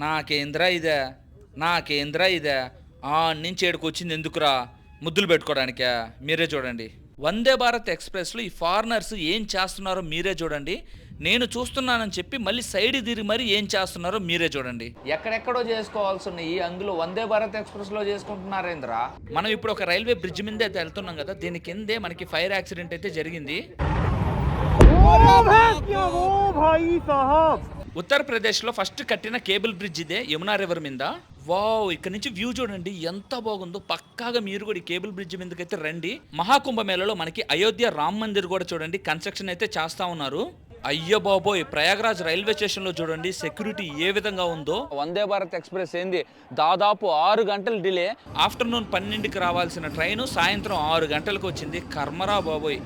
నాకేంద్రా ఇదే? నాకేంద్రా ఇదే? ఆ నుంచి ఏడుకు వచ్చింది ఎందుకురా? ముద్దులు పెట్టుకోవడానికా? మీరే చూడండి. వందే భారత్ ఎక్స్ప్రెస్లో ఈ ఫారినర్స్ ఏం చేస్తున్నారో మీరే చూడండి. నేను చూస్తున్నానని చెప్పి మళ్ళీ సైడ్ తిరిగి మరి ఏం చేస్తున్నారో మీరే చూడండి. ఎక్కడెక్కడో చేసుకోవాల్సినవి అందులో వందే భారత్ ఎక్స్ప్రెస్లో చేసుకుంటున్నారేంద్రా? మనం ఇప్పుడు ఒక రైల్వే బ్రిడ్జ్ మీద అయితే వెళ్తున్నాం కదా దీని కిందే మనకి ఫైర్ యాక్సిడెంట్ అయితే జరిగింది. ఉత్తరప్రదేశ్లో ఫస్ట్ కట్టిన కేబుల్ బ్రిడ్జ్ ఇదే యమునా రివర్ మీద. వావ్ ఇక్కడ నుంచి వ్యూ చూడండి ఎంత బాగుందో. పక్కాగా మీరు కూడా ఈ కేబుల్ బ్రిడ్జ్ మీదకైతే రండి. మహాకుంభమేళలో మనకి అయోధ్య రామ్ మందిర్ కూడా చూడండి కన్స్ట్రక్షన్ అయితే చేస్తా ఉన్నారు. అయ్యో బాబోయ్ ప్రయాగ్రాజ్ రైల్వే స్టేషన్లో చూడండి సెక్యూరిటీ ఏ విధంగా ఉందో. వందే భారత్ ఎక్స్ప్రెస్ ఏంది? దాదాపు ఆరు గంటలు డిలే. ఆఫ్టర్నూన్ పన్నెండుకి రావాల్సిన ట్రైన్ సాయంత్రం ఆరు గంటలకు వచ్చింది. కర్మరా బాబోయ్.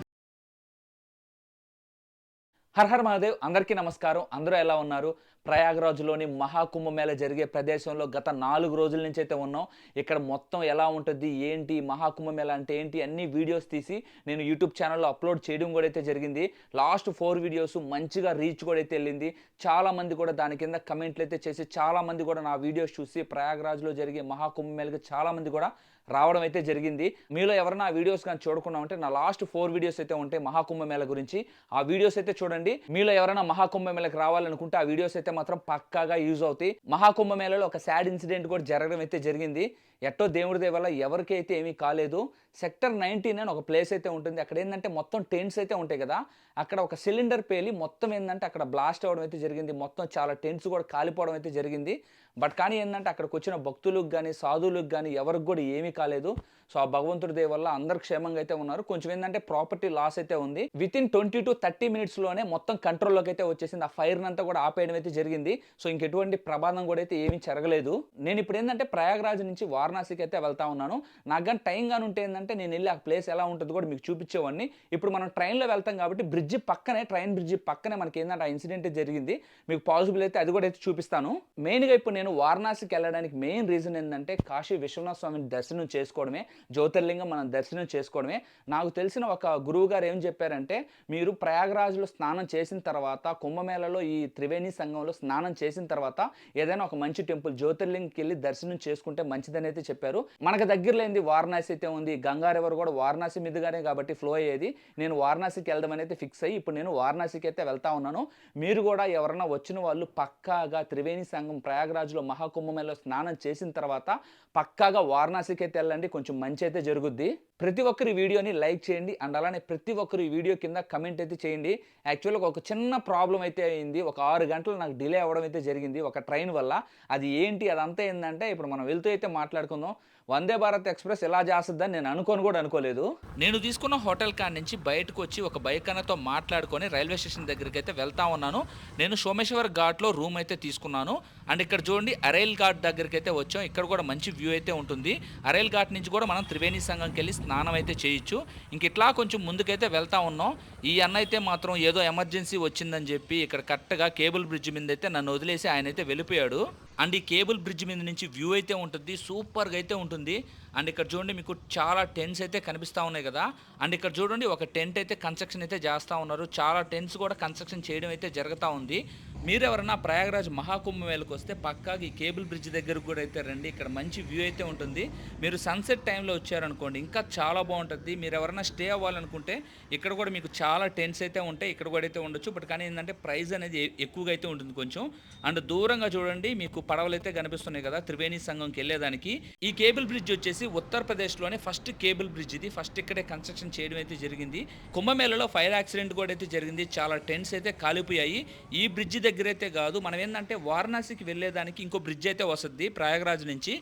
హర్ హర్ మహాదేవ్ అందరికీ నమస్కారం. అందరూ ఎలా ఉన్నారు? ప్రయాగరాజ్లోని మహాకుంభమేళ జరిగే ప్రదేశంలో గత నాలుగు రోజుల నుంచి అయితే ఉన్నాం. ఇక్కడ మొత్తం ఎలా ఉంటుంది? ఏంటి? మహాకుంభమేళ అంటే ఏంటి? అన్ని వీడియోస్ తీసి నేను యూట్యూబ్ ఛానల్లో అప్లోడ్ చేయడం కూడా అయితే జరిగింది. లాస్ట్ ఫోర్ వీడియోస్ మంచిగా రీచ్ కూడా అయితే వెళ్ళింది. చాలామంది కూడా దాని కింద కమెంట్లు అయితే చేసి చాలామంది కూడా నా వీడియోస్ చూసి ప్రయాగరాజ్లో జరిగే మహాకుంభమేళకి చాలామంది కూడా రావడం అయితే జరిగింది. మీలో ఎవరైనా ఆ వీడియోస్ కానీ చూడకుండా ఉంటే నా లాస్ట్ ఫోర్ వీడియోస్ అయితే ఉంటాయి మహాకుంభమేళ గురించి. ఆ వీడియోస్ అయితే చూడండి. మీలో ఎవరైనా మహాకుంభమేళకి రావాలనుకుంటే ఆ వీడియోస్ అయితే మాత్రం పక్కాగా యూజ్ అవుతాయి. మహాకుంభమేళలో ఒక సాడ్ ఇన్సిడెంట్ కూడా జరగడం అయితే జరిగింది. ఎట్టో దేవుడి దయ వల్ల ఎవరికైతే ఏమీ కాలేదు సెక్టర్ నైన్టీన్ అని ఒక ప్లేస్ అయితే ఉంటుంది. అక్కడ ఏంటంటే మొత్తం టెంట్స్ అయితే ఉంటాయి కదా. అక్కడ ఒక సిలిండర్ పేలి మొత్తం ఏంటంటే అక్కడ బ్లాస్ట్ అవ్వడం అయితే జరిగింది. మొత్తం చాలా టెంట్స్ కూడా కాలిపోవడం అయితే జరిగింది. బట్ కానీ ఏంటంటే అక్కడికి వచ్చిన భక్తులకు కానీ సాధువులకు కానీ ఎవరికి కూడా ఏమీ కాలేదు. సో ఆ భగవంతుడి దేవల్ల అందరు క్షేమంగా అయితే ఉన్నారు. కొంచెం ఏంటంటే ప్రాపర్టీ లాస్ అయితే ఉంది. Within twenty to thirty మినిట్స్లోనే మొత్తం కంట్రోల్లోకి అయితే వచ్చేసింది. ఆ ఫైర్ అంతా కూడా ఆపేయడం అయితే జరిగింది. సో ఇంకెటువంటి ప్రమాదం కూడా అయితే ఏమీ జరగలేదు. నేను ఇప్పుడు ఏంటంటే ప్రయాగరాజ్ నుంచి వారణాసికి అయితే వెళ్తా ఉన్నాను. నాకు కానీ టైం కానీ ఉంటే ఏంటంటే నేను వెళ్ళి ఆ ప్లేస్ ఎలా ఉంటుంది కూడా మీకు చూపించేవాడిని. ఇప్పుడు మనం ట్రైన్లో వెళ్తాం కాబట్టి బ్రిడ్జ్ పక్కనే ట్రైన్ బ్రిడ్జ్ పక్కనే మనకి ఏంటంటే ఆ ఇన్సిడెంట్ జరిగింది. మీకు పాసిబుల్ అయితే అది కూడా అయితే చూపిస్తాను. మెయిన్గా ఇప్పుడు నేను వారణాసికి వెళ్ళడానికి మెయిన్ రీజన్ ఏంటంటే కాశీ విశ్వనాథ స్వామిని దర్శనం చేసుకోవడమే జ్యోతిర్లింగం మనం దర్శనం చేసుకోవడమే. నాకు తెలిసిన ఒక గురువు గారు ఏం చెప్పారంటే మీరు ప్రయాగరాజ్లో స్నానం చేసిన తర్వాత కుంభమేళలో ఈ త్రివేణి సంఘంలో స్నానం చేసిన తర్వాత ఏదైనా ఒక మంచి టెంపుల్ జ్యోతిర్లింగ్కి వెళ్ళి దర్శనం చేసుకుంటే మంచిదని అయితే చెప్పారు. మనకు దగ్గరలో ఏంది? వారణాసి అయితే ఉంది. గంగా రివర్ కూడా వారణాసి మీదుగానే కాబట్టి ఫ్లో అయ్యేది. నేను వారణాసికి వెళ్దాం అయితే ఫిక్స్ అయ్యి ఇప్పుడు నేను వారణాసికి అయితే వెళ్తా ఉన్నాను. మీరు కూడా ఎవరైనా వచ్చిన వాళ్ళు పక్కాగా త్రివేణి సంఘం ప్రయాగరాజ్లో మహాకుంభమేళలో స్నానం చేసిన తర్వాత పక్కాగా వారణాసికి అయితే వెళ్ళండి. కొంచెం మంచి అయితే జరుగుద్ది. ప్రతి ఒక్కరి వీడియోని లైక్ చేయండి అండ్ అలానే ప్రతి ఒక్కరు ఈ వీడియో కింద కమెంట్ అయితే చేయండి. యాక్చువల్గా ఒక చిన్న ప్రాబ్లం అయితే అయింది. ఒక ఆరు గంటలు నాకు డిలే అవ్వడం అయితే జరిగింది. ఒక ట్రైన్ వల్ల. అది ఏంటి? అదంతా ఏంటంటే ఇప్పుడు మనం వెళ్తూ అయితే మాట్లాడుకుందాం. వందే భారత్ ఎక్స్ప్రెస్ ఎలా చేస్తుందని నేను అనుకోని కూడా అనుకోలేదు. నేను తీసుకున్న హోటల్ కాడ నుంచి బయటకు వచ్చి ఒక బైక్ అన్నతో మాట్లాడుకొని రైల్వే స్టేషన్ దగ్గరికి అయితే వెళ్తా ఉన్నాను. నేను సోమేశ్వర్ ఘాట్లో రూమ్ అయితే తీసుకున్నాను. అండ్ ఇక్కడ చూడండి అరైల్ ఘాట్ దగ్గరికి అయితే వచ్చాం. ఇక్కడ కూడా మంచి వ్యూ అయితే ఉంటుంది. అరైల్ ఘాట్ నుంచి కూడా మనం త్రివేణి సంఘంకి వెళ్ళి స్నానం అయితే చేయొచ్చు. ఇంక ఇట్లా కొంచెం ముందుకైతే వెళ్తా ఉన్నాం. ఈ అన్న అయితే మాత్రం ఏదో ఎమర్జెన్సీ వచ్చిందని చెప్పి ఇక్కడ కరెక్ట్గా కేబుల్ బ్రిడ్జ్ మీద అయితే నన్ను వదిలేసి ఆయన అయితే వెళ్ళిపోయాడు. అండ్ ఈ కేబుల్ బ్రిడ్జ్ మీద నుంచి వ్యూ అయితే ఉంటుంది సూపర్గా అయితే ఉంటుంది. అండ్ ఇక్కడ చూడండి మీకు చాలా టెంట్స్ అయితే కనిపిస్తూ ఉన్నాయి కదా. అండ్ ఇక్కడ చూడండి ఒక టెంట్ అయితే కన్స్ట్రక్షన్ అయితే చేస్తూ ఉన్నారు. చాలా టెంట్స్ కూడా కన్స్ట్రక్షన్ చేయడం అయితే జరుగుతూ ఉంది. మీరెవరన్నా ప్రయాగరాజ్ మహాకుంభమేళకు వస్తే పక్కాగా ఈ కేబుల్ బ్రిడ్జ్ దగ్గరకు కూడా అయితే రండి. ఇక్కడ మంచి వ్యూ అయితే ఉంటుంది. మీరు సన్సెట్ టైంలో వచ్చారనుకోండి ఇంకా చాలా బాగుంటుంది. మీరు ఎవరైనా స్టే అవ్వాలనుకుంటే ఇక్కడ కూడా మీకు చాలా టెంట్స్ అయితే ఉంటాయి. ఇక్కడ కూడా అయితే ఉండొచ్చు. బట్ కానీ ఏంటంటే ప్రైస్ అనేది ఎక్కువగా అయితే ఉంటుంది కొంచెం. అండ్ దూరంగా చూడండి మీకు పడవలు అయితే కనిపిస్తున్నాయి కదా త్రివేణి సంఘంకి వెళ్ళేదానికి. ఈ కేబుల్ బ్రిడ్జ్ వచ్చేసి ఉత్తరప్రదేశ్లోనే ఫస్ట్ కేబుల్ బ్రిడ్జ్ ఇది. ఫస్ట్ ఇక్కడే కన్స్ట్రక్షన్ చేయడం అయితే జరిగింది. కుంభమేళలో ఫైర్ యాక్సిడెంట్ కూడా అయితే జరిగింది. చాలా టెంట్స్ అయితే కాలిపోయాయి. ఈ బ్రిడ్జ్ దగ్గర అయితే కాదు మనం ఏంటంటే వారణాసికి వెళ్ళేదానికి ఇంకో బ్రిడ్జ్ అయితే వస్తుంది ప్రయాగరాజ్ నుంచి.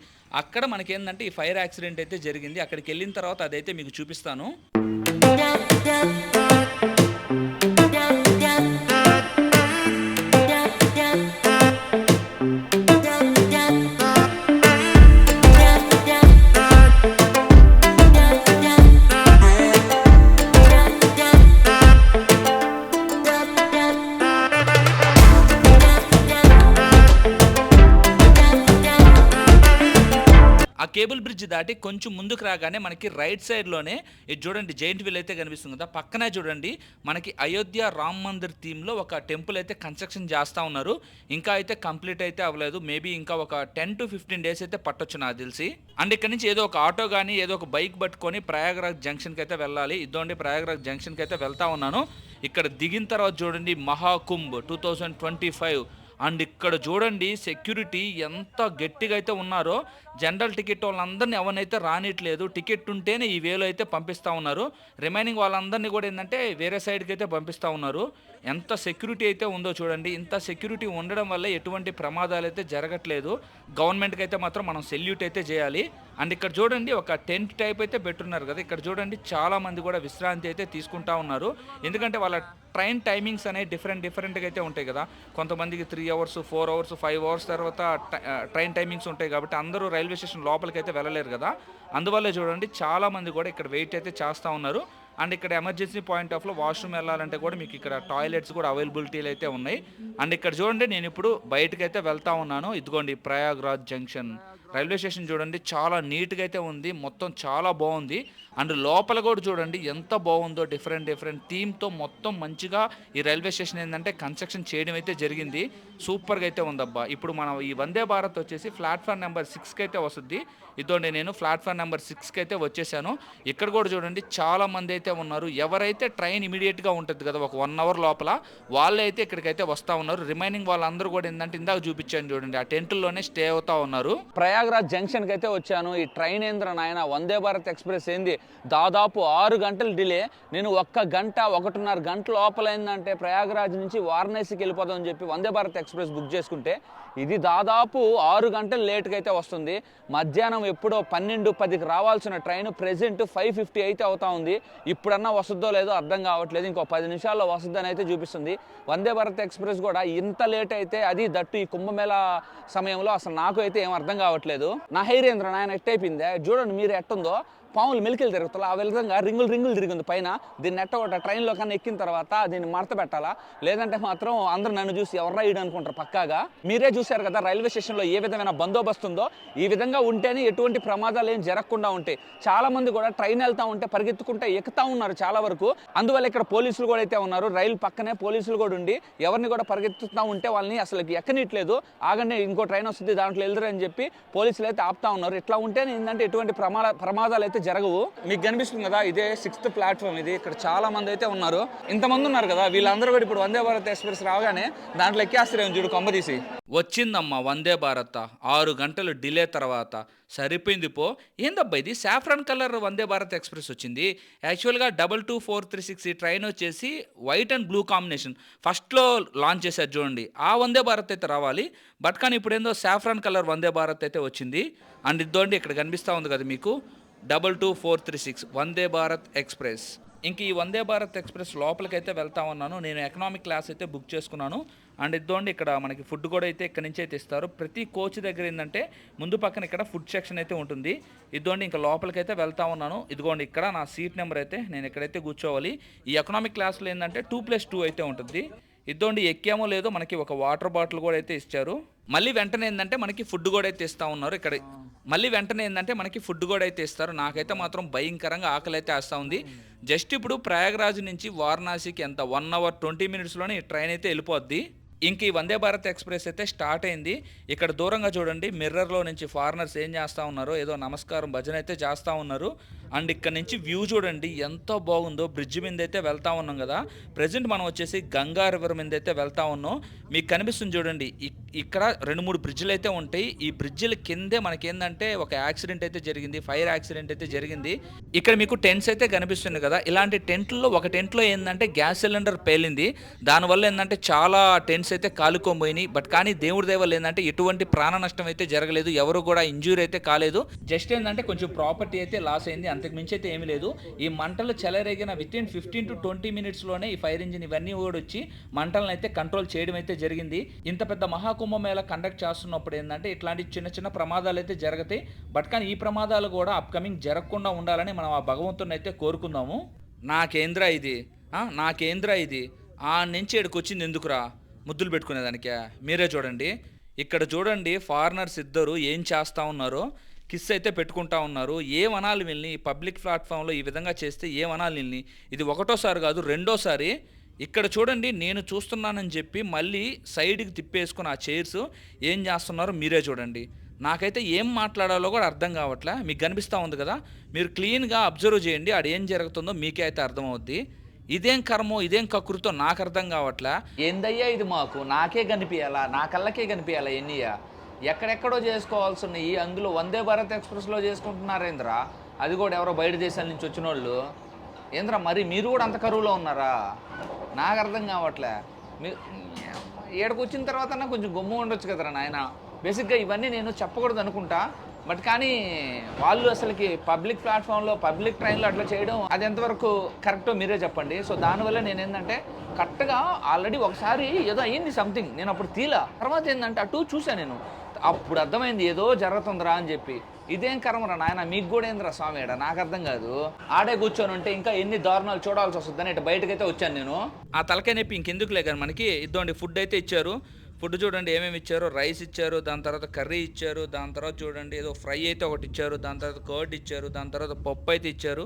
అక్కడ మనకేందంటే ఈ ఫైర్ యాక్సిడెంట్ అయితే జరిగింది. అక్కడికి వెళ్ళిన తర్వాత అదైతే మీకు చూపిస్తాను. కేబుల్ బ్రిడ్జ్ దాటి కొంచెం ముందుకు రాగానే మనకి రైట్ సైడ్లోనే ఇది చూడండి జైంట్ వీల్ అయితే కనిపిస్తుంది కదా పక్కనే చూడండి మనకి అయోధ్య రామ్ మందిర్ థీమ్లో ఒక టెంపుల్ అయితే కన్స్ట్రక్షన్ చేస్తూ ఉన్నారు. ఇంకా అయితే కంప్లీట్ అయితే అవ్వలేదు. మేబీ ఇంకా ఒక టెన్ టు ఫిఫ్టీన్ డేస్ అయితే పట్టొచ్చు నాకు తెలిసి. అండ్ ఇక్కడ నుంచి ఏదో ఒక ఆటో కానీ ఏదో ఒక బైక్ పట్టుకొని ప్రయాగరాజ్ జంక్షన్కి అయితే వెళ్ళాలి. ఇదోండి ప్రయాగరాజ్ జంక్షన్కి అయితే వెళ్తా ఉన్నాను. ఇక్కడ దిగిన తర్వాత చూడండి Mahakumbh two thousand twenty five and ఇక్కడ చూడండి సెక్యూరిటీ ఎంత గట్టిగా అయితే ఉన్నారో జనరల్ టికెట్ వాళ్ళందరినీ ఎవరినైతే రానిట్లేదు టికెట్ ఉంటేనే ఈ వేలో అయితే పంపిస్తూ ఉన్నారు. రిమైనింగ్ వాళ్ళందరినీ కూడా ఏంటంటే వేరే సైడ్కి అయితే పంపిస్తూ ఉన్నారు. ఎంత సెక్యూరిటీ అయితే ఉందో చూడండి. ఇంత సెక్యూరిటీ ఉండడం వల్ల ఎటువంటి ప్రమాదాలు అయితే జరగట్లేదు. గవర్నమెంట్కి అయితే మాత్రం మనం సెల్యూట్ అయితే చేయాలి. అండ్ ఇక్కడ చూడండి ఒక టెంట్ టైప్ అయితే పెట్టున్నారు కదా. ఇక్కడ చూడండి చాలా మంది కూడా విశ్రాంతి అయితే తీసుకుంటా ఉన్నారు. ఎందుకంటే వాళ్ళ ట్రైన్ టైమింగ్స్ అనేవి డిఫరెంట్ డిఫరెంట్గా అయితే ఉంటాయి కదా. కొంతమందికి three hours four hours five hours తర్వాత ట్రైన్ టైమింగ్స్ ఉంటాయి కాబట్టి అందరూ రైల్వే స్టేషన్ లోపలికి అయితే వెళ్ళలేరు కదా. అందువల్ల చూడండి చాలా మంది కూడా ఇక్కడ వెయిట్ అయితే చేస్తూ ఉన్నారు. అండ్ ఇక్కడ ఎమర్జెన్సీ పాయింట్ ఆఫ్లో వాష్రూమ్ వెళ్ళాలంటే కూడా మీకు ఇక్కడ టాయిలెట్స్ కూడా అవైలబిలిటీలు అయితే ఉన్నాయి. అండ్ ఇక్కడ చూడండి నేను ఇప్పుడు బయటకైతే అయితే వెళ్తా ఉన్నాను. ఇదిగోండి ప్రయాగ్రాజ్ జంక్షన్. రైల్వే స్టేషన్ చూడండి చాలా నీట్గా అయితే ఉంది మొత్తం చాలా బాగుంది. అండ్ లోపల కూడా చూడండి ఎంత బాగుందో డిఫరెంట్ డిఫరెంట్ థీమ్తో మొత్తం మంచిగా ఈ రైల్వే స్టేషన్ ఏంటంటే కన్స్ట్రక్షన్ చేయడం అయితే జరిగింది. సూపర్గా అయితే ఉందబ్బా. ఇప్పుడు మనం ఈ వందే భారత్ వచ్చేసి ప్లాట్ఫామ్ నెంబర్ సిక్స్కి అయితే వస్తుంది. ఇదోండి నేను ప్లాట్ఫామ్ నెంబర్ సిక్స్కి అయితే వచ్చేసాను. ఇక్కడ కూడా చూడండి చాలా మంది అయితే ఉన్నారు. ఎవరైతే ట్రైన్ ఇమీడియట్గా ఉంటుంది కదా ఒక వన్ అవర్ లోపల వాళ్ళే అయితే ఇక్కడికైతే వస్తూ ఉన్నారు. రిమైనింగ్ వాళ్ళందరూ కూడా ఏంటంటే ఇందాక చూపించాను చూడండి ఆ టెంట్లోనే స్టే అవుతా ఉన్నారు. ప్రయాగ్రాజ్ జంక్షన్కి అయితే వచ్చాను. ఈ ట్రైన్ ఏంద్ర నాయన? వందే భారత్ ఎక్స్ప్రెస్ ఏంది? దాదాపు ఆరు గంటలు డిలే. నేను ఒక్క గంట ఒకటిన్నర గంట లోపల ఏంటంటే ప్రయాగరాజ్ నుంచి వారణాసికి వెళ్ళిపోదాం అని చెప్పి వందే భారత్ ఎక్స్ప్రెస్ బుక్ చేసుకుంటే ఇది దాదాపు ఆరు గంటలు లేట్గా అయితే వస్తుంది. మధ్యాహ్నం ఎప్పుడో పన్నెండు పదికి రావాల్సిన ట్రైన్ ప్రెజెంట్ ఫైవ్ ఫిఫ్టీ అయితే అవుతా ఉంది. ఇప్పుడన్నా వస్తుందో లేదో అర్థం కావట్లేదు. ఇంకో పది నిమిషాల్లో వస్తుందని అయితే చూపిస్తుంది. వందే భారత్ ఎక్స్ప్రెస్ కూడా ఇంత లేట్ అయితే అది దట్టు ఈ కుంభమేళ సమయంలో అసలు నాకు అయితే ఏం అర్థం కావట్లేదు. నా హైరేంద్ర నాయన ఎట్టయిపోయిందే? చూడండి మీరు ఎట్టుందో. పాములు మెలికలు తిరుగుతాయి ఆ విధంగా రింగులు రింగులు తిరిగింది. పైన దీన్ని నెట్ట ఒకట ట్రైన్లో కన్నా ఎక్కిన తర్వాత దీన్ని మడత పెట్టాలా? లేదంటే మాత్రం అందరూ నన్ను చూసి ఎవర్రా ఇడు అనుకుంటారు పక్కాగా? మీరే చూశారు కదా రైల్వే స్టేషన్లో ఏ విధమైన బందోబస్తు ఉందో? ఈ విధంగా ఉంటేనే ఎటువంటి ప్రమాదాలు ఏం జరగకుండా ఉంటాయి. చాలా మంది కూడా ట్రైన్ వెళ్తా ఉంటే పరిగెత్తుకుంటే ఎక్కుతా ఉన్నారు చాలా వరకు. అందువల్ల ఇక్కడ పోలీసులు కూడా అయితే ఉన్నారు. రైలు పక్కనే పోలీసులు కూడా ఉండి ఎవరిని కూడా పరిగెత్తుతూ ఉంటే వాళ్ళని అసలు ఎక్కనిట్లేదు. ఆగండి ఇంకో ట్రైన్ వస్తుంది దాంట్లో వెళ్తారు చెప్పి పోలీసులు అయితే ఆపుతా ఉన్నారు. ఇట్లా ఉంటేనే ఏంటంటే ఎటువంటి ప్రమాద ప్రమాదాలు అయితే జరగవు. మీకు కనిపిస్తుంది కదా ఇదే సిక్స్త్ ప్లాట్ఫామ్ ఇది. ఇక్కడ చాలా మంది అయితే ఉన్నారు. ఇంతమంది ఉన్నారు కదా వీళ్ళందరూ కూడా ఇప్పుడు వందే భారత్ ఎక్స్ప్రెస్ రాగానే దాంట్లో ఎక్కేస్తారేమో చూడు కొంబ తీసి. వచ్చిందమ్మా వందే భారత్. ఆరు గంటలు డిలే తర్వాత సరిపోయింది పో. ఏందబ్బా ఇది? Saffron colour Vande Bharat express వచ్చింది. యాక్చువల్గా double two four three six ఈ ట్రైన్ వచ్చేసి వైట్ అండ్ బ్లూ కాంబినేషన్. ఫస్ట్లో లాంచ్ చేశారు చూడండి. ఆ వందే భారత్ అయితే రావాలి. బట్ కానీ ఇప్పుడు ఏందో సాఫ్రాన్ కలర్ వందే భారత్ అయితే వచ్చింది. అండ్ ఇద్దోండి ఇక్కడ కనిపిస్తూ ఉంది కదా మీకు. Double two four three six Vande Bharat express ఇంక ఈ వందే భారత్ ఎక్స్ప్రెస్ లోపలికైతే వెళ్తా ఉన్నాను. నేను ఎకనామిక్ క్లాస్ అయితే బుక్ చేసుకున్నాను. అండ్ ఇద్దోండి ఇక్కడ మనకి ఫుడ్ కూడా అయితే ఇక్కడ నుంచి అయితే ఇస్తారు ప్రతి కోచ్ దగ్గర ఏంటంటే ముందు పక్కన ఇక్కడ ఫుడ్ సెక్షన్ అయితే ఉంటుంది. ఇద్దోండి ఇంకా లోపలికైతే వెళ్తా ఉన్నాను. ఇదిగోండి ఇక్కడ నా సీట్ నెంబర్ అయితే నేను ఎక్కడైతే కూర్చోవాలి ఈ ఎకనామిక్ క్లాస్లో ఏంటంటే టూ ప్లస్ టూ అయితే ఉంటుంది. ఇద్దోండి ఎక్కామో లేదో మనకి ఒక వాటర్ బాటిల్ కూడా అయితే ఇచ్చారు. మళ్ళీ వెంటనే ఏంటంటే మనకి ఫుడ్ కూడా అయితే ఇస్తా ఉన్నారు ఇక్కడ. మళ్ళీ వెంటనే ఏంటంటే మనకి ఫుడ్ కూడా అయితే ఇస్తారు. నాకైతే మాత్రం భయంకరంగా ఆకలి అయితే వేస్తూ ఉంది. జస్ట్ ఇప్పుడు ప్రయాగరాజ్ నుంచి వారణాసికి ఎంత వన్ అవర్ ట్వంటీ మినిట్స్లోనే ఈ ట్రైన్ అయితే వెళ్ళిపోద్ది. ఇంక ఈ వందే భారత్ ఎక్స్ప్రెస్ అయితే స్టార్ట్ అయింది. ఇక్కడ దూరంగా చూడండి మిర్రర్లో నుంచి ఫారినర్స్ ఏం చేస్తూ ఉన్నారో? ఏదో నమస్కారం భజన అయితే చేస్తూ ఉన్నారు. అండ్ ఇక్కడ నుంచి వ్యూ చూడండి ఎంత బాగుందో. బ్రిడ్జ్ మీద అయితే వెళ్తా ఉన్నాం కదా. ప్రజెంట్ మనం వచ్చేసి గంగా రివర్ మీద అయితే వెళ్తా ఉన్నాం. మీకు కనిపిస్తుంది చూడండి ఇక్కడ రెండు మూడు బ్రిడ్జ్లు అయితే ఉంటాయి. ఈ బ్రిడ్జిల కిందే మనకి ఏంటంటే ఒక యాక్సిడెంట్ అయితే జరిగింది ఫైర్ యాక్సిడెంట్ అయితే జరిగింది. ఇక్కడ మీకు టెంట్స్ అయితే కనిపిస్తుంది కదా. ఇలాంటి టెంట్లో ఒక టెంట్లో ఏంటంటే గ్యాస్ సిలిండర్ పేలింది. దానివల్ల ఏంటంటే చాలా టెంట్స్ అయితే కాలుకోబోయినాయి బట్ కానీ దేవుడి దేవల్ ఏంటంటే ఎటువంటి ప్రాణ నష్టం అయితే జరగలేదు. ఎవరు కూడా ఇంజూరీ అయితే కాలేదు. జస్ట్ ఏంటంటే కొంచెం ప్రాపర్టీ అయితే లాస్ అయింది. అంత అంతకు మించి అయితే ఏమీ లేదు. ఈ మంటలు చెలరేగిన within fifteen to twenty మినిట్స్లోనే ఈ ఫైర్ ఇంజిన్ ఇవన్నీ కూడా వచ్చి మంటలను అయితే కంట్రోల్ చేయడం అయితే జరిగింది. ఇంత పెద్ద మహాకుంభమేళ కండక్ట్ చేస్తున్నప్పుడు ఏంటంటే ఇట్లాంటి చిన్న చిన్న ప్రమాదాలు అయితే జరుగుతాయి. బట్ కానీ ఈ ప్రమాదాలు కూడా అప్కమింగ్ జరగకుండా ఉండాలని మనం ఆ భగవంతుని అయితే కోరుకుందాము. నాకేంద్రా ఇది? నా కేంద్ర ఇది? ఆ నుంచి ఇక్కడికి వచ్చింది ఎందుకురా? ముద్దులు పెట్టుకునేదానికే? మీరే చూడండి. ఇక్కడ చూడండి ఫారినర్స్ ఇద్దరు ఏం చేస్తూ ఉన్నారో. కిస్ అయితే పెట్టుకుంటా ఉన్నారు. ఏమనాలి వీళ్ళని పబ్లిక్ ప్లాట్ఫామ్లో ఈ విధంగా చేస్తే ఏమనాలి వీళ్ళని? ఇది ఒకటోసారి కాదు రెండోసారి. ఇక్కడ చూడండి నేను చూస్తున్నానని చెప్పి మళ్ళీ సైడ్కి తిప్పేసుకుని ఆ చైర్స్ ఏం చేస్తున్నారో మీరే చూడండి. నాకైతే ఏం మాట్లాడాలో కూడా అర్థం కావట్లే. మీకు కనిపిస్తూ ఉంది కదా? మీరు క్లీన్గా అబ్జర్వ్ చేయండి ఆడ ఏం జరుగుతుందో మీకే అయితే అర్థమవుద్ది. ఇదేం కర్మో ఇదేం కకృతో నాకు అర్థం కావట్లే? ఏందయ్యా ఇది మాకు? నాకే కనిపించాలా నా కళ్ళకే కనిపించాలా ఎన్నియా ఎక్కడెక్కడో చేసుకోవాల్సి ఉన్నాయి అందులో వందే భారత్ ఎక్స్ప్రెస్లో చేసుకుంటున్నారేంద్రా? అది కూడా ఎవరో బయట దేశాల నుంచి వచ్చిన వాళ్ళు ఏంద్రా మరి మీరు కూడా అంత కరువులో ఉన్నారా? నాకు అర్థం కావట్లే. మీ ఏడకు వచ్చిన తర్వాత కొంచెం గమ్ము ఉండొచ్చు కదరా నాయన. బేసిక్గా ఇవన్నీ నేను చెప్పకూడదు అనుకుంటా. బట్ కానీ వాళ్ళు అసలుకి పబ్లిక్ ప్లాట్ఫామ్లో పబ్లిక్ ట్రైన్లో అట్లా చేయడం అది ఎంతవరకు కరెక్టో మీరే చెప్పండి. సో దానివల్ల నేను ఏంటంటే కరెక్ట్గా ఆల్రెడీ ఒకసారి ఏదో అయ్యింది సంథింగ్. నేను అప్పుడు తీలా. తర్వాత ఏంటంటే అటు చూశాను నేను. అప్పుడు అర్థమైంది ఏదో జరుగుతుందిరా అని చెప్పి. ఇదేం కర్మరా నాయన? మీకు కూడా ఏందిరా స్వామి ఈడ నాకు అర్థం కాదు. ఆడే కూర్చొని ఉంటే ఇంకా ఎన్ని దారుణాలు చూడాల్సి వస్తుందని ఇటు బయటకైతే వచ్చాను నేను. ఆ తలకాయ నొప్పి ఇంకెందుకు లేక మనకి ఇద్దండి ఫుడ్ అయితే ఇచ్చారు. ఫుడ్ చూడండి ఏమేమి ఇచ్చారు? రైస్ ఇచ్చారు దాని తర్వాత కర్రీ ఇచ్చారు దాని తర్వాత చూడండి ఏదో ఫ్రై అయితే ఒకటి ఇచ్చారు దాని తర్వాత కర్డ్ ఇచ్చారు దాని తర్వాత పప్పు అయితే ఇచ్చారు.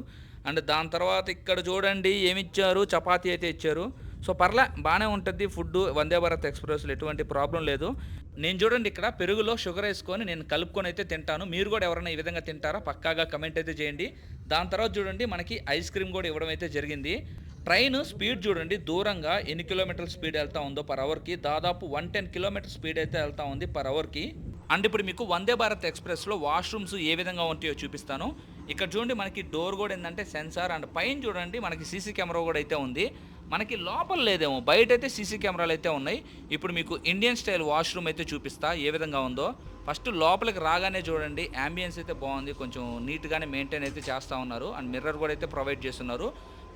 అండ్ దాని తర్వాత ఇక్కడ చూడండి ఏమి ఇచ్చారు? చపాతీ అయితే ఇచ్చారు. సో పర్లే బాగానే ఉంటుంది. ఫుడ్ వందే భారత్ ఎక్స్ప్రెస్లో ఎటువంటి ప్రాబ్లం లేదు. నేను చూడండి ఇక్కడ పెరుగులో షుగర్ వేసుకొని నేను కలుపుకొని అయితే తింటాను. మీరు కూడా ఎవరైనా ఈ విధంగా తింటారా? పక్కాగా కమెంట్ అయితే చేయండి. దాని తర్వాత చూడండి మనకి ఐస్ క్రీమ్ కూడా ఇవ్వడం అయితే జరిగింది. ట్రైన్ స్పీడ్ చూడండి దూరంగా ఎన్ని కిలోమీటర్ల స్పీడ్ వెళ్తా ఉందో పర్ అవర్కి. దాదాపు వన్ టెన్ కిలోమీటర్ స్పీడ్ అయితే వెళ్తా ఉంది పర్ అవర్కి. అండ్ ఇప్పుడు మీకు వందే భారత్ ఎక్స్ప్రెస్లో వాష్రూమ్స్ ఏ విధంగా ఉంటాయో చూపిస్తాను. ఇక్కడ చూడండి మనకి డోర్ కూడా ఏంటంటే సెన్సార్ అండ్ పైన చూడండి మనకి సీసీ కెమెరా కూడా అయితే ఉంది. మనకి లోపల లేదేమో బయట అయితే సీసీ కెమెరాలు అయితే ఉన్నాయి. ఇప్పుడు మీకు ఇండియన్ స్టైల్ వాష్రూమ్ అయితే చూపిస్తా ఏ విధంగా ఉందో. ఫస్ట్ లోపలికి రాగానే చూడండి అంబియన్స్ అయితే బాగుంది కొంచెం నీట్గానే మెయింటైన్ అయితే చేస్తూ ఉన్నారు. అండ్ మిర్రర్ కూడా అయితే ప్రొవైడ్ చేస్తున్నారు.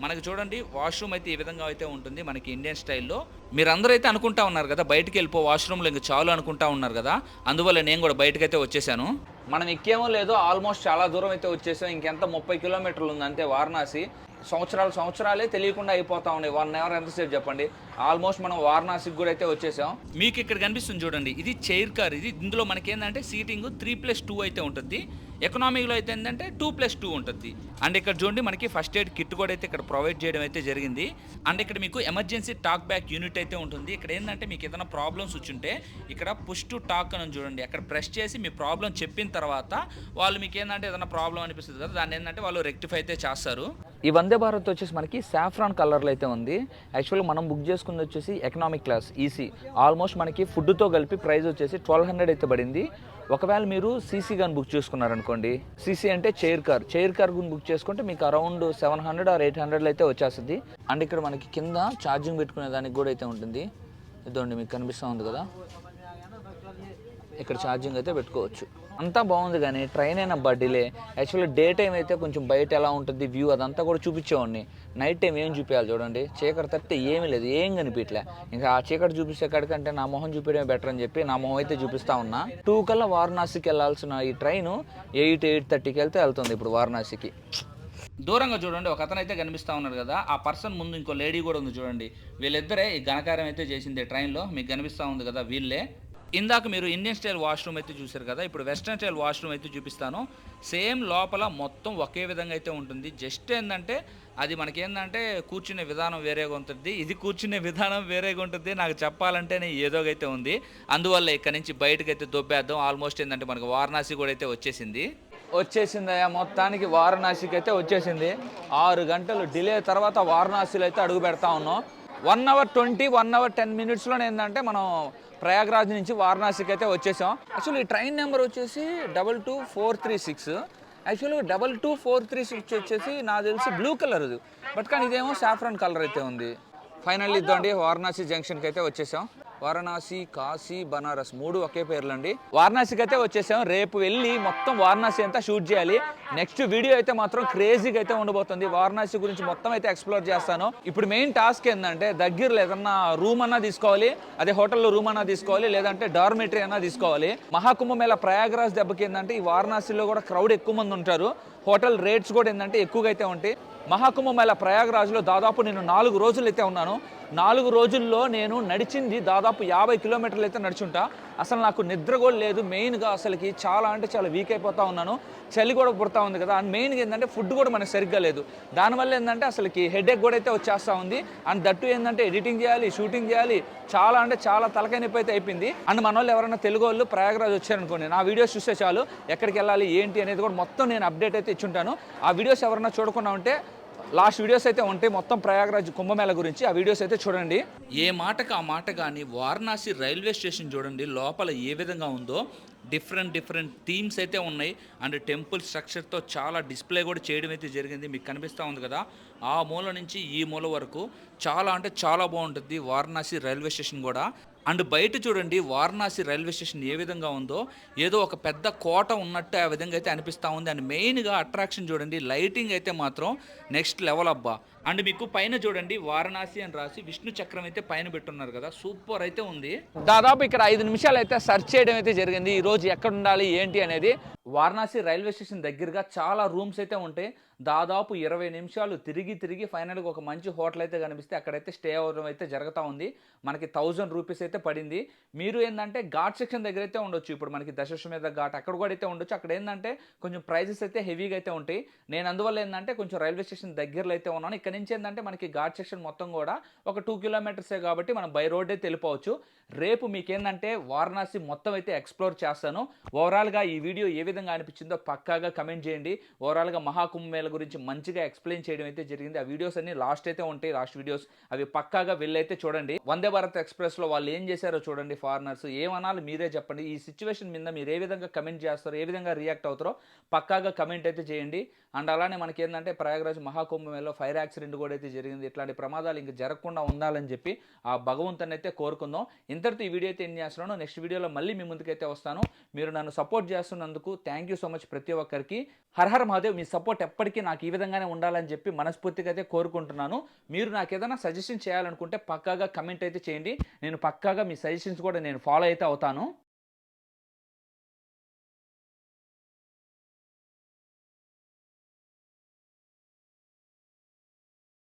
మనకి చూడండి వాష్రూమ్ అయితే ఈ విధంగా అయితే ఉంటుంది మనకి ఇండియన్ స్టైల్లో మీరందరూ అయితే అనుకుంటా ఉన్నారు కదా బయటికి వెళ్ళిపో వాష్రూమ్లో ఇంకా చాలు అనుకుంటా ఉన్నారు కదా. అందువల్ల నేను కూడా బయటకు అయితే వచ్చేసాను. మనం ఎక్కేమో లేదో ఆల్మోస్ట్ చాలా దూరం అయితే వచ్చేసాం. ఇంకెంత ముప్పై కిలోమీటర్లు ఉంది అంతే వారణాసి. సంవత్సరాలు సంవత్సరాలే తెలియకుండా అయిపోతా ఉన్నాయి. వన్ అవర్ ఎంతసేపు చెప్పండి? ఆల్మోస్ట్ మనం వారణాసికి కూడా అయితే వచ్చేసాం. మీకు ఇక్కడ కనిపిస్తుంది చూడండి. ఇది చైర్ కార్ ఇది ఇందులో మనకి ఏంటంటే సీటింగ్ త్రీ ప్లస్ టూ అయితే ఉంటుంది. ఎకనామిక్లో అయితే ఏంటంటే టూ ప్లస్ టూ ఉంటుంది. అండ్ ఇక్కడ చూడండి మనకి ఫస్ట్ ఎయిడ్ కిట్ కూడా అయితే ఇక్కడ ప్రొవైడ్ చేయడం అయితే జరిగింది. అండ్ ఇక్కడ మీకు ఎమర్జెన్సీ టాక్ బ్యాక్ యూనిట్ అయితే ఉంటుంది. ఇక్కడ ఏంటంటే మీకు ఏదైనా ప్రాబ్లమ్స్ వచ్చింటే ఇక్కడ పుష్ టు టాక్ అని చూడండి. అక్కడ ప్రెస్ చేసి మీ ప్రాబ్లం చెప్పిన తర్వాత వాళ్ళు మీకు ఏంటంటే ఏదైనా ప్రాబ్లం అనిపిస్తుంది కదా దాన్ని ఏంటంటే వాళ్ళు రెక్టిఫై అయితే చేస్తారు. ఈ వందే భారత్ వచ్చేసి మనకి సాఫ్రాన్ కలర్లో అయితే ఉంది. యాక్చువల్గా మనం బుక్ చేసుకుంది వచ్చేసి ఎకనామిక్ క్లాస్ ఈసీ. ఆల్మోస్ట్ మనకి ఫుడ్తో కలిపి ప్రైస్ వచ్చేసి ట్వెల్వ్ హండ్రెడ్ అయితే పడింది. ఒకవేళ మీరు సీసీ గాన్ బుక్ చేసుకున్నారనుకోండి సీసీ అంటే చైర్ కార్ చైర్ కార్ గుని బుక్ చేసుకుంటే మీకు around seven hundred or eight హండ్రెడ్లో అయితే వచ్చేస్తుంది. అండ్ ఇక్కడ మనకి కింద ఛార్జింగ్ పెట్టుకునే దానికి కూడా అయితే ఉంటుంది. ఇదండి మీకు కనిపిస్తూ ఉంది కదా. ఇక్కడ ఛార్జింగ్ అయితే పెట్టుకోవచ్చు. అంతా బాగుంది కానీ ట్రైన్ అయినబ్బా డిలే యాక్చువల్లీ డే టైం అయితే కొంచెం బయట ఎలా ఉంటుంది వ్యూ అదంతా కూడా చూపించేవాడిని. నైట్ టైం ఏం చూపించాలి చూడండి. చీకటి తప్పితే ఏమీ లేదు ఏం కనిపించలే ఇంకా ఆ చీకటి చూపిస్తే కాడికంటే నా మొహం చూపించడమే బెటర్ అని చెప్పి నా మొహం అయితే చూపిస్తా ఉన్నా. టూ కల్లా వారణాసికి వెళ్ళాల్సిన ఈ ట్రైన్ ఎయిట్ ఎయిట్ థర్టీకి వెళ్తే వెళ్తుంది ఇప్పుడు వారణాసికి. దూరంగా చూడండి ఒక అతను అయితే కనిపిస్తా ఉన్నారు కదా. ఆ పర్సన్ ముందు ఇంకో లేడీ కూడా ఉంది చూడండి. వీళ్ళిద్దరే ఈ ఘనకారం అయితే చేసింది ట్రైన్లో మీకు కనిపిస్తూ ఉంది కదా వీళ్ళే. ఇందాక మీరు ఇండియన్ స్టైల్ వాష్రూమ్ అయితే చూశారు కదా ఇప్పుడు వెస్ట్రన్ స్టైల్ వాష్రూమ్ అయితే చూపిస్తాను. సేమ్ లోపల మొత్తం ఒకే విధంగా అయితే ఉంటుంది. జస్ట్ ఏంటంటే అది మనకేందంటే కూర్చునే విధానం వేరేగా ఉంటుంది. ఇది కూర్చునే విధానం వేరేగా ఉంటుంది. నాకు చెప్పాలంటేనే ఏదోగైతే ఉంది. అందువల్ల ఇక్కడ నుంచి బయటకైతే దొబ్బేద్దాం. ఆల్మోస్ట్ ఏంటంటే మనకు వారణాసి కూడా అయితే వచ్చేసింది. వచ్చేసిందయ్యా మొత్తానికి వారణాసికి అయితే వచ్చేసింది. ఆరు గంటలు డిలే తర్వాత వారణాసిలో అయితే అడుగు పెడతా ఉన్నాం. One hour twenty one hour ten మినిట్స్లో ఏంటంటే మనం ప్రయాగ్రాజ్ నుంచి వారణాసికి అయితే వచ్చేసాం. యాక్చువల్లీ ఈ ట్రైన్ నెంబర్ వచ్చేసి double two four three six. Actual double two four three six వచ్చేసి నాకు తెలిసి బ్లూ కలర్ బట్ కానీ ఇదేమో సాఫ్రాన్ కలర్ అయితే ఉంది. ఫైనల్ ఇద్దండి వారణాసి జంక్షన్కి అయితే వచ్చేసాం. వారణాసి కాశీ బనారస్ మూడు ఒకే పేర్లు అండి వారణాసికి అయితే వచ్చేసాం. రేపు వెళ్ళి మొత్తం వారణాసి అంతా షూట్ చేయాలి. నెక్స్ట్ వీడియో అయితే మాత్రం క్రేజీగా అయితే ఉండబోతుంది. వారణాసి గురించి మొత్తం అయితే ఎక్స్ప్లోర్ చేస్తాను. ఇప్పుడు మెయిన్ టాస్క్ ఏంటంటే దగ్గరలో ఏదన్నా రూమ్ అన్నా తీసుకోవాలి. అదే హోటల్లో రూమ్ అన్నా తీసుకోవాలి. లేదంటే డార్మెటరీ అన్నా తీసుకోవాలి. మహాకుంభమేళ ప్రయాగరాజ్ దెబ్బకి ఏంటంటే ఈ వారణాసిలో కూడా క్రౌడ్ ఎక్కువ మంది ఉంటారు. హోటల్ రేట్స్ కూడా ఏంటంటే ఎక్కువగా అయితే ఉంటాయి. మహాకుంభమేళ ప్రయాగరాజ్లో దాదాపు నేను నాలుగు రోజులు అయితే ఉన్నాను. నాలుగు రోజుల్లో నేను నడిచింది దాదాపు యాభై కిలోమీటర్లు అయితే నడుచుంటా. అసలు నాకు నిద్ర కూడా లేదు. మెయిన్గా అసలుకి చాలా అంటే చాలా వీక్ అయిపోతా ఉన్నాను. చలి కూడా పుడతా ఉంది కదా. అండ్ మెయిన్గా ఏంటంటే ఫుడ్ కూడా మనకు సరిగ్గా లేదు. దానివల్ల ఏంటంటే అసలుకి హెడేక్ కూడా అయితే వచ్చేస్తూ ఉంది. అండ్ దట్టు ఏంటంటే ఎడిటింగ్ చేయాలి షూటింగ్ చేయాలి. చాలా అంటే చాలా తలకాయ నొప్పి అయితే అయిపోయింది. అండ్ మన వాళ్ళు ఎవరైనా తెలుగు వాళ్ళు ప్రయాగరాజ్ వచ్చారనుకోండి నా వీడియోస్ చూస్తే చాలు. ఎక్కడికి వెళ్ళాలి ఏంటి అనేది కూడా మొత్తం నేను అప్డేట్ అయితే ఇచ్చుంటాను. ఆ వీడియోస్ ఎవరైనా చూడకుండా ఉంటే లాస్ట్ వీడియోస్ అయితే ఉంటాయి. మొత్తం ప్రయాగరాజ్ కుంభమేళ గురించి. ఆ వీడియోస్ అయితే చూడండి. ఏ మాటకు ఆ మాట కానీ వారణాసి రైల్వే స్టేషన్ చూడండి లోపల ఏ విధంగా ఉందో డిఫరెంట్ డిఫరెంట్ థీమ్స్ అయితే ఉన్నాయి. అండ్ టెంపుల్ స్ట్రక్చర్తో చాలా డిస్ప్లే కూడా చేయడం అయితే జరిగింది. మీకు కనిపిస్తూ ఉంది కదా ఆ మూల నుంచి ఈ మూల వరకు చాలా అంటే చాలా బాగుంటుంది వారణాసి రైల్వే స్టేషన్ కూడా. అండ్ బయట చూడండి వారణాసి రైల్వే స్టేషన్ ఏ విధంగా ఉందో ఏదో ఒక పెద్ద కోట ఉన్నట్టు ఆ విధంగా అయితే అనిపిస్తూ ఉంది. అండ్ మెయిన్గా అట్రాక్షన్ చూడండి లైటింగ్ అయితే మాత్రం నెక్స్ట్ లెవెల్ అబ్బా. అండ్ మీకు పైన చూడండి వారణాసి అని రాసి విష్ణు చక్రం అయితే పైన పెట్టున్నారు కదా సూపర్ అయితే ఉంది. దాదాపు ఇక్కడ ఐదు నిమిషాలు అయితే సెర్చ్ చేయడం అయితే జరిగింది. ఈ రోజు ఎక్కడ ఉండాలి ఏంటి అనేది వారణాసి రైల్వే స్టేషన్ దగ్గరగా చాలా రూమ్స్ అయితే ఉంటాయి. దాదాపు ఇరవై నిమిషాలు తిరిగి తిరిగి ఫైనల్గా ఒక మంచి హోటల్ అయితే కనిపిస్తే అక్కడైతే స్టే అవ్వడం అయితే జరుగుతూ ఉంది. మనకి థౌజండ్ రూపీస్ అయితే పడింది. మీరు ఏంటంటే ఘాట్ సెక్షన్ దగ్గర అయితే ఉండొచ్చు. ఇప్పుడు మనకి దశశ్వమేధ ఘాట్ అక్కడ కూడా అయితే ఉండొచ్చు. అక్కడ ఏంటంటే కొంచెం ప్రైజెస్ అయితే హెవీగా అయితే ఉంటాయి. నేను అందువల్ల ఏంటంటే కొంచెం రైల్వే స్టేషన్ దగ్గరలో అయితే ఉన్నాను. ఇక్కడ నుంచి ఏంటంటే మనకి ఘాట్ సెక్షన్ మొత్తం కూడా ఒక టూ కిలోమీటర్సే కాబట్టి మనం బై రోడ్ అయితే రేపు మీకేందంటే వారణాసి మొత్తం అయితే ఎక్స్ప్లోర్ చేస్తాను. ఓవరాల్గా ఈ వీడియో ఏ విధంగా అనిపించిందో పక్కాగా కమెంట్ చేయండి. ఓవరాల్గా మహాకుంభమేళ గురించి మంచిగా ఎక్స్ప్లెయిన్ చేయడం అయితే జరిగింది. ఆ వీడియోస్ అన్ని లాస్ట్ అయితే ఉంటాయి. లాస్ట్ వీడియోస్ అవి పక్కాగా వెళ్ళైతే చూడండి. వందే భారత్ ఎక్స్ప్రెస్లో వాళ్ళు ఏం చేశారో చూడండి ఫారినర్స్ ఏమనాలి మీరే చెప్పండి. ఈ సిచ్యువేషన్ మీద మీరు ఏ విధంగా కమెంట్ చేస్తారో ఏ విధంగా రియాక్ట్ అవుతారో పక్కాగా కమెంట్ అయితే చేయండి. అండ్ అలానే మనకి ఏంటంటే ప్రయాగరాజ్ మహాకుంభమేళలో ఫైర్ యాక్సిడెంట్ కూడా అయితే జరిగింది. ఇట్లాంటి ప్రమాదాలు ఇంక జరగకుండా ఉండాలని చెప్పి ఆ భగవంతుని అయితే కోరుకుందాం. ఇంతటితో ఈ వీడియో అయితే ఏం చేస్తున్నాను. నెక్స్ట్ వీడియోలో మళ్ళీ మీ ముందుకైతే వస్తాను. మీరు నన్ను సపోర్ట్ చేస్తున్నందుకు థ్యాంక్ యూ సో మచ్ ప్రతి ఒక్కరికి. హర్హర్ మహాదేవ్ మీ సపోర్ట్ ఎప్పటికీ నాకు ఈ విధంగానే ఉండాలని చెప్పి మనస్ఫూర్తిగా అయితే కోరుకుంటున్నాను. మీరు నాకు ఏదైనా సజెషన్ చేయాలనుకుంటే పక్కాగా కమెంట్ అయితే చేయండి. నేను పక్కాగా మీ సజెషన్స్ కూడా నేను ఫాలో అయితే అవుతాను.